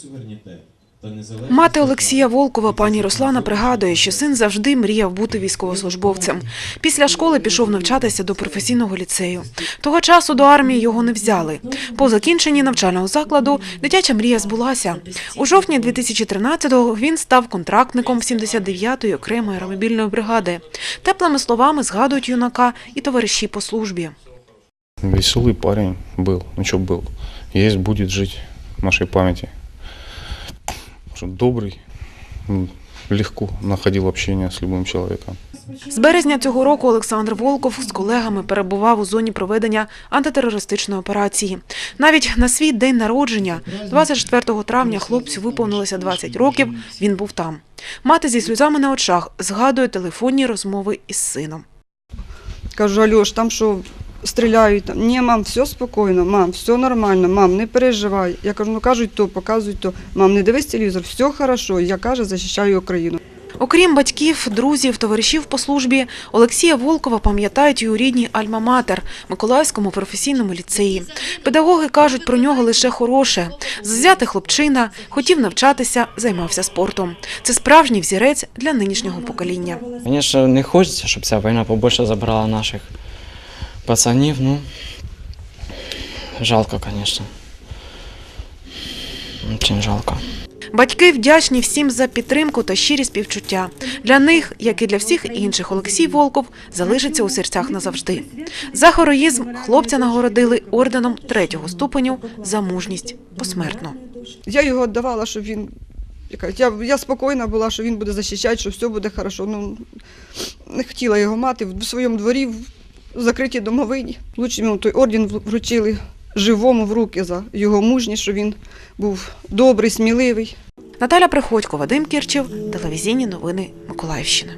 суверенітет та незалежність. Мати Олексія Волкова, пані Руслана, пригадує, що син завжди мріяв бути військовослужбовцем. Після школи пішов навчатися до професійного ліцею. Того часу до армії його не взяли. По закінченні навчального закладу дитяча мрія збулася. У жовтні 2013-го він став контрактником 79-ї окремої аеромобільної бригади. Теплими словами згадують юнака і товариші по службі. Веселый парень был, ну что был. Есть, будет жить в нашей памяти. Что добрый, м, легко находил общение с любым человеком. З березня цього року Олександр Волков з колегами перебував у зоні проведення антитерористичної операції. Навіть на свій день народження, 24 травня, хлопцю виповнилося 20 років. Він був там. Мати зі сльозами на очах згадує телефонні розмови із сином. Кажу, Альош, там що стріляють? Там, Ні, мам, все спокійно, мам, все нормально, мам, не переживай. Я кажу, ну кажуть то, показують то. Мам, не дивись телевізор, все хорошо. Я каже, захищаю Україну. Окрім батьків, друзів, товаришів по службі, Олексія Волкова пам'ятають і у рідній Альма-Матер Миколаївському професійному ліцеї. Педагоги кажуть про нього лише хороше. Зазятий хлопчина, хотів навчатися, займався спортом. Це справжній взірець для нинішнього покоління. Звісно, не хочеться, щоб ця війна побільше забрала наших пацанів. Ну, жалко, звісно. Очень жалко. Батьки вдячні всім за підтримку та щирі співчуття. Для них, як і для всіх інших, Олексій Волков залишиться у серцях назавжди. За героїзм хлопця нагородили орденом третього ступеню за мужність посмертно. Я його віддавала, щоб він. я Я, я спокійна була, що він буде захищати, що все буде хорошо. Ну, не хотіла його мати в своєму дворі, в закритій домовині. Лучше йому той орден вручили живому в руки за його мужність, що він був добрий, сміливий. Наталя Приходько, Вадим Кірчев, телевізійні новини Миколаївщини.